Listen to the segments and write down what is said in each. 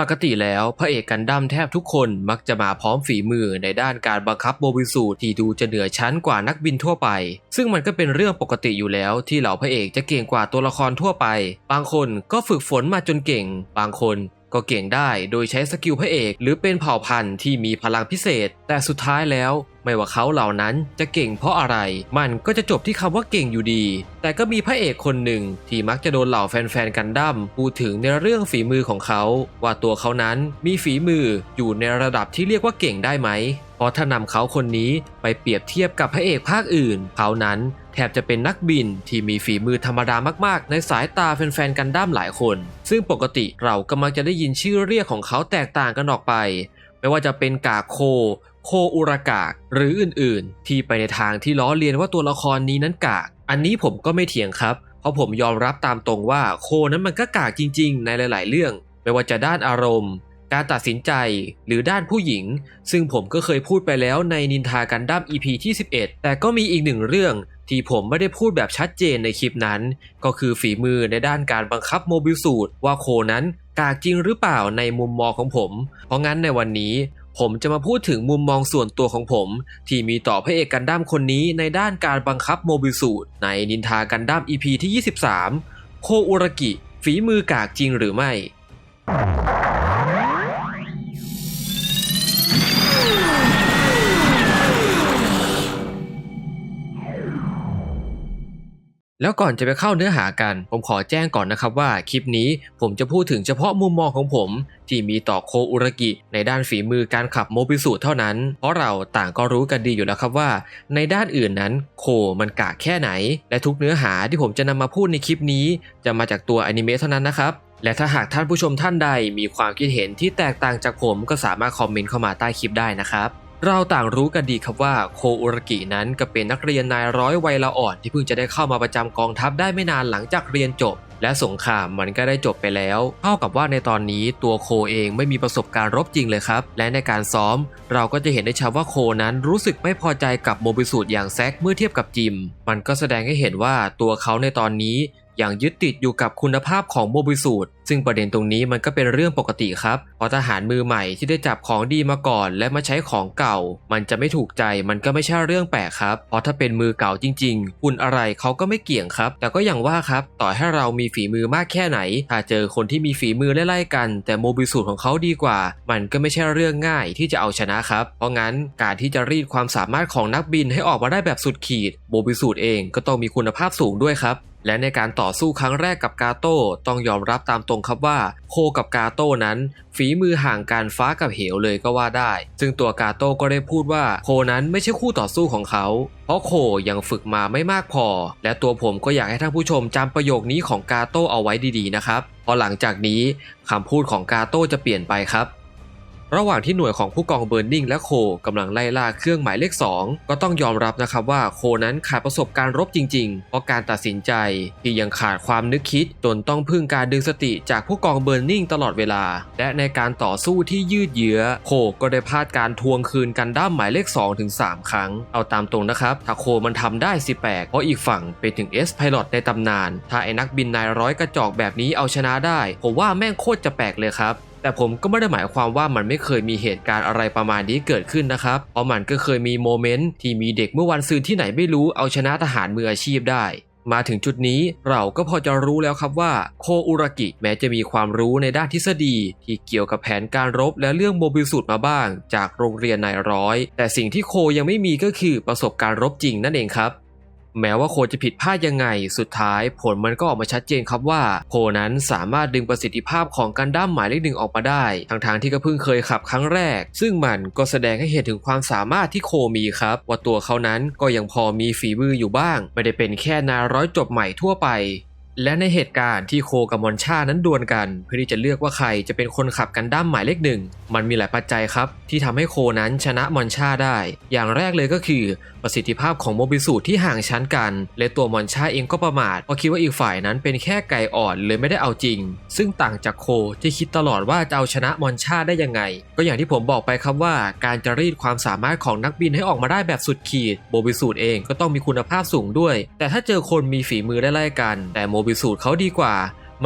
ปกติแล้วพระเอกกันดั้มแทบทุกคนมักจะมาพร้อมฝีมือในด้านการบังคับโมบิสูทที่ดูจะเหนือชั้นกว่านักบินทั่วไป ซึ่งมันก็เป็นเรื่องปกติอยู่แล้วที่เหล่าพระเอกจะเก่งกว่าตัวละครทั่วไป บางคนก็ฝึกฝนมาจนเก่ง บางคนก็เก่งได้โดยใช้สกิลพระเอก หรือเป็นเผ่าพันธุ์ที่มีพลังพิเศษ แต่สุดท้ายแล้ว ไม่ว่าเขาเหล่านั้นจะเก่งเพราะอะไร มันก็จะจบที่คำว่าเก่งอยู่ดี แต่ก็มีพระเอกคนหนึ่งที่มักจะโดนเหล่าแฟนๆกันดั้มพูดถึงในเรื่องฝีมือของเขา ว่าตัวเขานั้นมีฝีมืออยู่ในระดับที่เรียกว่าเก่งได้ไหมเพราะถ้านำเขาคนนี้ไปเปรียบเทียบกับพระเอกภาคอื่น เขานั้นแทบจะเป็นนักบินที่มีฝีมือธรรมดามากๆ ในสายตาแฟนๆกันดั้มหลายคน ซึ่งปกติเราก็มักจะได้ยินชื่อเรียกของเขาแตกต่างกันออกไป ไม่ว่าจะเป็นกาโค โคอุรากากหรืออื่นๆ ที่ไปในทางที่ล้อเลียนว่าตัวละครนี้นั้นกาก อันนี้ผมก็ไม่เถียงครับ เพราะผมยอมรับตามตรงว่าโคนั้นมันก็กากจริง ๆ ในหลาย ๆ เรื่อง ไม่ว่าจะด้านอารมณ์ การตัดสินใจหรือด้านผู้หญิง ซึ่งผมก็เคยพูดไปแล้วในนินทากันดั้ม EP ที่ 11 แต่ก็มีอีกหนึ่งเรื่องที่ผมไม่ได้พูดแบบชัดเจนในคลิปนั้น ก็คือฝีมือในด้านการบังคับโมบิลสูตรว่าโคนั้นกากจริงหรือเปล่าในมุมมองของผม เพราะงั้นในวันนี้ ผมจะมาพูดถึงมุมมองส่วนตัวของผม ที่มีต่อพระเอกกันดั้มคนนี้ในด้านการบังคับโมบิลสูตรในนินทากันดั้ม EP ที่ 23 โคอุรกิ ฝีมือกากจริงหรือไม่ แล้วก่อนจะไปเข้าเนื้อหากัน ผมขอแจ้งก่อนนะครับว่าคลิปนี้ผมจะพูดถึงเฉพาะมุมมองของผม ที่มีต่อโคอุรกิ ในด้านฝีมือการขับโมบิสูเท่านั้น เพราะเราต่างก็รู้กันดีอยู่แล้วครับว่า ในด้านอื่นนั้นโคมันกากแค่ไหน และทุกเนื้อหาที่ผมจะนำมาพูดในคลิปนี้ จะมาจากตัวอนิเมะเท่านั้นนะครับและถ้าหากท่านผู้ชมท่านใดมีความคิดเห็นที่แตกต่างจากผมก็สามารถคอมเมนต์เข้ามาใต้คลิปได้นะครับ เราต่างรู้กันดีครับว่าโคอุรกินั้นก็เป็นนักเรียนนายร้อยวัยละอ่อนที่เพิ่งจะได้เข้ามาประจำกองทัพได้ไม่นานหลังจากเรียนจบ และสงครามมันก็ได้จบไปแล้ว เท่ากับว่าในตอนนี้ตัวโคเองไม่มีประสบการณ์รบจริงเลยครับ และในการซ้อม เราก็จะเห็นได้ชัดว่าโคนั้นรู้สึกไม่พอใจกับโมบิสูตรอย่างแซกเมื่อเทียบกับจิม มันก็แสดงให้เห็นว่าตัวเขาในตอนนี้ อย่างยึดติดอยู่กับคุณภาพของโมบิสูตรซึ่งประเด็นตรงนี้มันก็เป็นเรื่องปกติครับเพราะทหารมือใหม่ที่ได้จับของดีมาก่อน และมาใช้ของเก่า มันจะไม่ถูกใจมันก็ไม่ใช่เรื่องแปลกครับเพราะถ้าเป็นมือเก่าจริงๆหุ่นอะไรเขาก็ไม่เกี่ยงครับ แต่ก็อย่างว่าครับต่อให้เรามีฝีมือมากแค่ไหน ถ้าเจอคนที่มีฝีมือไล่ๆกัน แต่โมบิสูตรของเขาดีกว่า มันก็ไม่ใช่เรื่องง่ายที่จะเอาชนะครับ เพราะงั้นการที่จะรีดความสามารถของนักบินให้ออกมาได้แบบสุดขีดโมบิสูตรเองก็ต้องมีคุณภาพสูงด้วยครับ และในการต่อสู้ครั้งแรกกับกาโต้ต้องยอมรับตามตรงครับว่าโคกับกาโต้นั้น ฝีมือห่างกันฟ้ากับเหวเลยก็ว่าได้ ซึ่งตัวกาโต้ก็ได้พูดว่าโคนั้นไม่ใช่คู่ต่อสู้ของเขา เพราะโคยังฝึกมาไม่มากพอ และตัวผมก็อยากให้ท่านผู้ชมจำประโยคนี้ของกาโต้เอาไว้ดีๆนะครับพราะหลังจากนี้คำพูดของกาโต้จะเปลี่ยนไปครับ ระหว่างที่หน่วยของผู้กองเบิร์นนิงและโคกำลังไล่ล่าเครื่องหมายเลข 2 ก็ต้องยอมรับนะครับว่าโคนั้นขาดประสบการณ์รบจริงๆ เพราะการตัดสินใจที่ยังขาดความนึกคิดจนต้องพึ่งการดึงสติจากผู้กองเบิร์นนิงตลอดเวลา และในการต่อสู้ที่ยืดเยื้อ โคก็ได้พลาดการทวงคืนกันด้ามหมายเลข2ถึง3ครั้ง เอาตามตรงนะครับถ้าโคมันทำได้สิแปลกเพราะอีกฝั่งเป็นถึงเอสไพลอตในตำนาน ถ้าไอ้นักบินนายร้อยกระจอกแบบนี้เอาชนะได้ ผมว่าแม่งโคตรจะแปลกเลยครับ แต่ผมก็ไม่ได้หมายความว่ามันไม่เคยมีเหตุการณ์อะไรประมาณนี้เกิดขึ้นนะครับ เพราะมันก็เคยมีโมเมนต์ที่มีเด็กเมื่อวันซืนที่ไหนไม่รู้เอาชนะทหารมืออาชีพได้ มาถึงจุดนี้เราก็พอจะรู้แล้วครับว่าโคอุรากิแม้จะมีความรู้ในด้านทฤษฎี ที่เกี่ยวกับแผนการรบและเรื่องโมบิลสูตรมาบ้าง จากโรงเรียนนายร้อย แต่สิ่งที่โคยังไม่มีก็คือประสบการณ์รบจริงนั่นเองครับ แม้ว่าโคจะผิดพลาดยังไง สุดท้ายผลมันก็ออกมาชัดเจนครับว่า โคนั้นสามารถดึงประสิทธิภาพของการด้ามหมายเลขหนึ่งออกมาได้ ทั้งทางที่ก็เพิ่งเคยขับครั้งแรก ซึ่งมันก็แสดงให้เห็นถึงความสามารถที่โคมีครับ ว่าตัวเขานั้นก็ยังพอมีฝีมืออยู่บ้าง ไม่ได้เป็นแค่นาร้อยจบใหม่ทั่วไป และในเหตุการณ์ที่โคกับมอนชานั้นดวลกัน เพื่อที่จะเลือกว่าใครจะเป็นคนขับกันดั้มหมายเลขหนึ่ง มันมีหลายปัจจัยครับ ที่ทำให้โคนั้นชนะมอนชาได้ อย่างแรกเลยก็คือ ประสิทธิภาพของโมบิสูที่ห่างชั้นกัน และตัวมอนชาเองก็ประมาทเพราะคิดว่าอีกฝ่ายนั้นเป็นแค่ไก่อ่อนเลยไม่ได้เอาจริง ซึ่งต่างจากโคที่คิดตลอดว่าจะเอาชนะมอนชาได้ยังไง ก็อย่างที่ผมบอกไปครับว่า การจะรีดความสามารถของนักบินให้ออกมาได้แบบสุดขีดโมบิสูเองก็ต้องมีคุณภาพสูงด้วย แต่ถ้าเจอคนมีฝีมือได้ไล่กันแต่โมบิสูตรเขาดีกว่า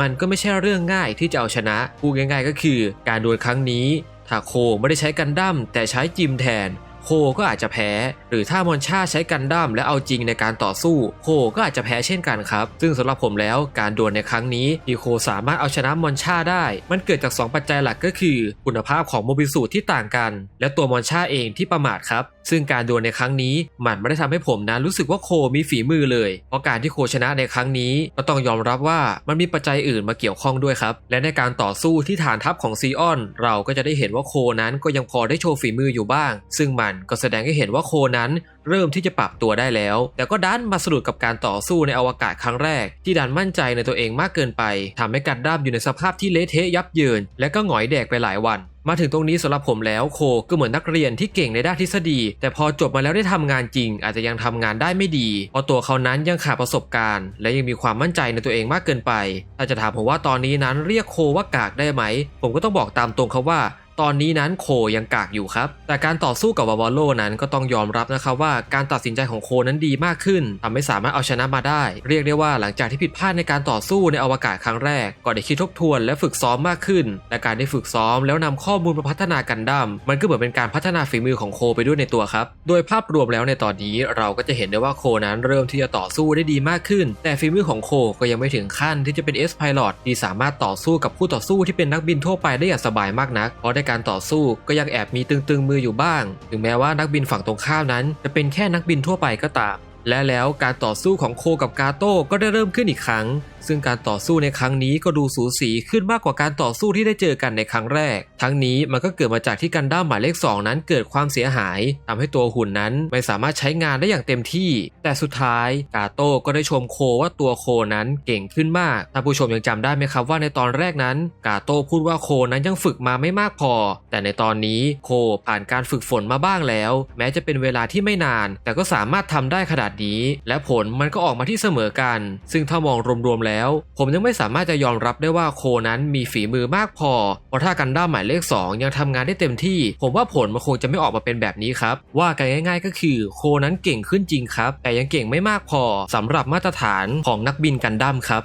มันก็ไม่ใช่เรื่องง่ายที่จะเอาชนะพูดง่าย ๆ ก็คือ การดวลครั้งนี้ถ้าโคไม่ได้ใช้กันดั้มแต่ใช้จิมแทน โคก็อาจจะแพ้ หรือถ้ามอนชาใช้กันดั้มและเอาจริงในการต่อสู้ โคก็อาจจะแพ้เช่นกันครับ ซึ่งสำหรับผมแล้วการดวลในครั้งนี้ที่โคสามารถเอาชนะมอนชาได้ มันเกิดจาก 2 ปัจจัยหลักก็คือ คุณภาพของโมบิสูตรที่ต่างกัน และตัวมอนชาเองที่ประมาทครับ ซึ่งการดวลในครั้งนี้มันไม่ได้ทำให้ผมนะรู้สึกว่าโคมีฝีมือเลย เพราะการที่โคชนะในครั้งนี้ก็ต้องยอมรับว่ามันมีปัจจัยอื่นมาเกี่ยวข้องด้วยครับ และในการต่อสู้ที่ฐานทัพของซีออน เราก็จะได้เห็นว่าโคนั้นก็ยังพอได้โชว์ฝีมืออยู่บ้าง ซึ่งมันก็แสดงให้เห็นว่าโคนั้นเริ่มที่จะปรับตัวได้แล้ว แต่ก็ดันมาสะดุดกับการต่อสู้ในอวกาศครั้งแรก ที่ดันมั่นใจในตัวเองมากเกินไปทำให้กันดั้มอยู่ในสภาพที่เละเทะยับเยิน และก็หงอยแดกไปหลายวัน มาถึงตรงนี้สำหรับผมแล้วโคก็เหมือนนักเรียนที่เก่งในด้านทฤษฎี แต่พอจบมาแล้วได้ทำงานจริง อาจจะยังทำงานได้ไม่ดี เพราะตัวเขานั้นยังขาดประสบการณ์ และยังมีความมั่นใจในตัวเองมากเกินไป ถ้าจะถามผมว่าตอนนี้นั้นเรียกโคว่ากากได้ไหม ผมก็ต้องบอกตามตรงครับว่า ตอนนี้นั้นโคยังกากอยู่ครับ แต่การต่อสู้กับวาวอลโลนั้นก็ต้องยอมรับนะครับว่าการตัดสินใจของโคนั้นดีมากขึ้นทำให้สามารถเอาชนะมาได้ เรียกได้ว่าหลังจากที่ผิดพลาดในการต่อสู้ในอวกาศครั้งแรก ก็ได้คิดทบทวนและฝึกซ้อมมากขึ้น และการได้ฝึกซ้อมแล้วนำข้อมูลมาพัฒนากันดั้มมันก็เหมือนเป็นการพัฒนาฝีมือของโคไปด้วยในตัวครับ โดยภาพรวมแล้วในตอนนี้เราก็จะเห็นได้ว่าโคนั้นเริ่มที่จะต่อสู้ได้ดีมากขึ้น แต่ฝีมือของโคก็ยังไม่ถึงขั้นที่จะเป็น S Pilot ที่สามารถต่อสู้กับคู่ต่อสู้ที่เป็นนักบินทั่วไปได้อย่างสบายมากนักเพราะการต่อสู้ก็ยังแอบมีตึงๆมืออยู่บ้าง ถึงแม้ว่านักบินฝั่งตรงข้ามนั้น จะเป็นแค่นักบินทั่วไปก็ตาม และแล้วการต่อสู้ของโคกับกาโต้ก็ได้เริ่มขึ้นอีกครั้ง ซึ่งการต่อสู้ในครั้งนี้ก็ดูสูสีขึ้นมากกว่าการต่อสู้ที่ได้เจอกันในครั้งแรก ทั้งนี้มันก็เกิดมาจากที่กันด้ามหมายเลข 2 นั้นเกิดความเสียหายทำให้ตัวหุ่นนั้นไม่สามารถใช้งานได้อย่างเต็มที่ แต่สุดท้ายกาโต้ก็ได้ชมโคว่าตัวโคนั้นเก่งขึ้นมากท่านผู้ชมยังจำได้ไหมครับว่าในตอนแรกนั้น กาโต้พูดว่าโคนั้นยังฝึกมาไม่มากพอ แต่ในตอนนี้โคผ่านการฝึกฝนมาบ้างแล้ว แม้จะเป็นเวลาที่ไม่นาน แต่ก็สามารถทำได้ขนาดนี้ และผลมันก็ออกมาที่เสมอกัน ซึ่งถ้ามองรวมๆแล้ว ผมยังไม่สามารถจะยอมรับได้ว่าโคนั้นมีฝีมือมากพอ เพราะถ้ากันด้ามหมายเลข 2 ยังทำงานได้เต็มที่ ผมว่าผลมันคงจะไม่ออกมาเป็นแบบนี้ครับ ว่ากันง่าย ๆ ก็คือโคนั้นเก่งขึ้นจริงครับ แต่ยังเก่งไม่มากพอสำหรับมาตรฐานของนักบินกันดั้มครับ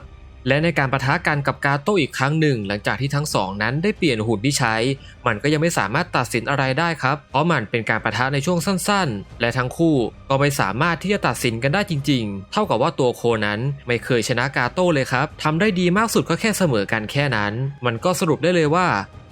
และในการประทะกันกับกาโต้อีกครั้งหนึ่ง หลังจากที่ทั้งสองนั้นได้เปลี่ยนหุ่นที่ใช้ มันก็ยังไม่สามารถตัดสินอะไรได้ครับ เพราะมันเป็นการประทะในช่วงสั้นๆ และทั้งคู่ก็ไม่สามารถที่จะตัดสินกันได้จริง ๆ เท่ากับว่าตัวโคนั้นไม่เคยชนะกาโต้เลยครับทำได้ดีมากสุดก็แค่เสมอกันแค่นั้น มันก็สรุปได้เลยว่า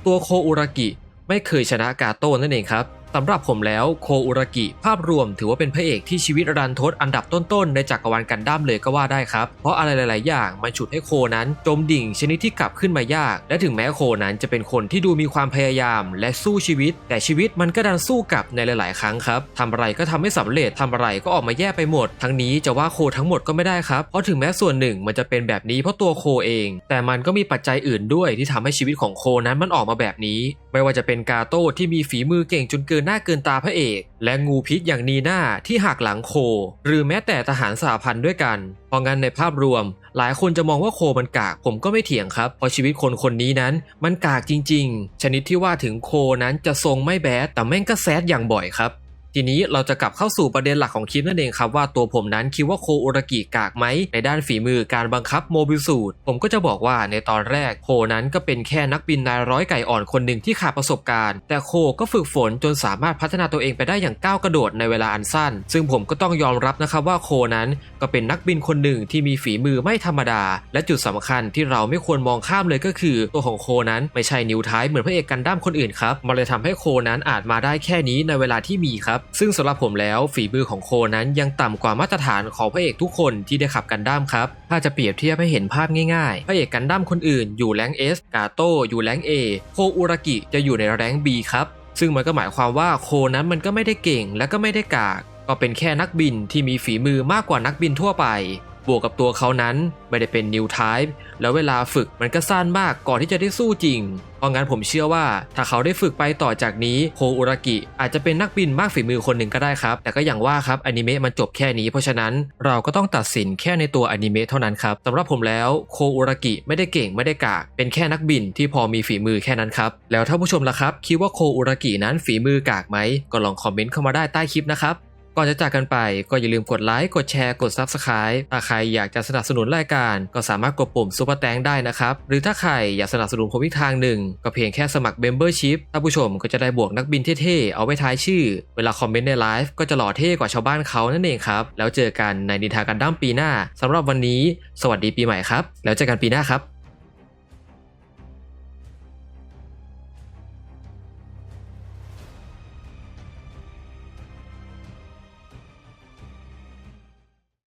ตัวโคอุรากิไม่เคยชนะกาโต้นั่นเองครับสำหรับผมแล้วโคอุรากิ ภาพรวมถือว่าเป็นพระเอกที่ชีวิตรันทดอันดับต้นๆ ในจักรวาลกันดั้มเลยก็ว่าได้ครับ เพราะอะไรหลาย ๆ อย่างมันฉุดให้โคนั้นจมดิ่งชนิดที่กลับขึ้นมายาก และถึงแม้โคนั้นจะเป็นคนที่ดูมีความพยายาม และสู้ชีวิต แต่ชีวิตมันก็ดันสู้กลับในหลาย ๆ ครั้งครับทำอะไรก็ทำไม่สำเร็จทำอะไรก็ออกมาแย่ไปหมด ทั้งนี้จะว่าโคทั้งหมดก็ไม่ได้ครับเพราะถึงแม้ส่วนหนึ่งมันจะเป็นแบบนี้เพราะตัวโคเอง แต่มันก็มีปัจจัยอื่นด้วยที่ทำให้ชีวิตของโคนั้นมันออกมาแบบนี้ ไม่ว่าจะเป็นกาโต้ที่มีฝีมือเก่งจนเกินหน้าเกินตาพระเอก และงูพิษอย่างนีน่าที่หักหลังโค หรือแม้แต่ทหารสหพันธ์ด้วยกัน เพราะงั้นในภาพรวม หลายคนจะมองว่าโคมันกาก ผมก็ไม่เถียงครับ เพราะชีวิตคนคนนี้นั้น มันกากจริง ๆ ชนิดที่ว่าถึงโคนั้นจะทรงไม่แบดแต่แม่งก็แซดอย่างบ่อยครับ ทีนี้เราจะกลับเข้าสู่ประเด็นหลักของคลิปนั่นเองครับว่าตัวผมนั้นคิดว่าโคอุรากิกากไหมในด้านฝีมือการบังคับโมบิลสูตรผมก็จะบอกว่าในตอนแรกโคนั้นก็เป็นแค่นักบินนายร้อยไก่อ่อนคนหนึ่งที่ขาดประสบการณ์ แต่โคก็ฝึกฝนจนสามารถพัฒนาตัวเองไปได้อย่างก้าวกระโดดในเวลาอันสั้น ซึ่งผมก็ต้องยอมรับนะครับว่าโคนั้นก็เป็นนักบินคนหนึ่งที่มีฝีมือไม่ธรรมดา และจุดสำคัญที่เราไม่ควรมองข้ามเลยก็คือ ตัวของโคนั้นไม่ใช่นิ้วท้ายเหมือนพระเอกกันดั้มคนอื่นครับมันเลยทำให้โคนั้นอาจมาได้แค่นี้ในเวลาที่มีครับซึ่งสำหรับผมแล้วฝีมือของโคนั้นยังต่ำกว่ามาตรฐานของพระเอกทุกคนที่ได้ขับกันด้ามครับ ถ้าจะเปรียบเทียบให้เห็นภาพง่ายๆ พระเอกกันด้ามคนอื่นอยู่แรงเอสกาโต้อยู่แรงเอโคอุรากิจะอยู่ในแรง B ครับซึ่งมันก็หมายความว่าโคนั้นมันก็ไม่ได้เก่งและก็ไม่ได้กาก ก็เป็นแค่นักบินที่มีฝีมือมากกว่านักบินทั่วไป บวกกับตัวเขานั้นไม่ได้เป็นนิวไทป์แล้วเวลาฝึกมันก็สั้นมากก่อนที่จะได้สู้จริง เพราะงั้นผมเชื่อว่าถ้าเขาได้ฝึกไปต่อจากนี้โคอุรากิอาจจะเป็นนักบินมากฝีมือคนหนึ่งก็ได้ครับ แต่ก็อย่างว่าครับอนิเมะมันจบแค่นี้เพราะฉะนั้นเราก็ต้องตัดสินแค่ในตัวอนิเมะเท่านั้นครับสำหรับผมแล้วโคอุรากิไม่ได้เก่งไม่ได้กากเป็นแค่นักบินที่พอมีฝีมือแค่นั้นครับแล้วถ้าผู้ชมล่ะครับ คิดว่าโคอุรากินั้นฝีมือกากไหมก็ลองคอมเมนต์เข้ามาได้ใต้คลิปนะครับ ก่อนจะจากกันไปก็อย่าลืมกดไลค์ กดแชร์ กด Subscribe ถ้าใครอยากจะสนับสนุนรายการ ก็สามารถกดปุ่มซุปเปอร์แตงได้นะครับ หรือถ้าใครอยากสนับสนุนผมอีกทางหนึ่ง ก็เพียงแค่สมัคร Membership ท่านผู้ชมก็จะได้บวกนักบินเท่ๆ เอาไว้ท้ายชื่อ เวลาคอมเมนต์ในไลฟ์ก็จะหล่อเท่กว่าชาวบ้านเขานั่นเองครับ แล้วเจอกันในนิทากันดั้มปีหน้าสำหรับวันนี้ สวัสดีปีใหม่ครับ แล้วเจอกันปีหน้าครับ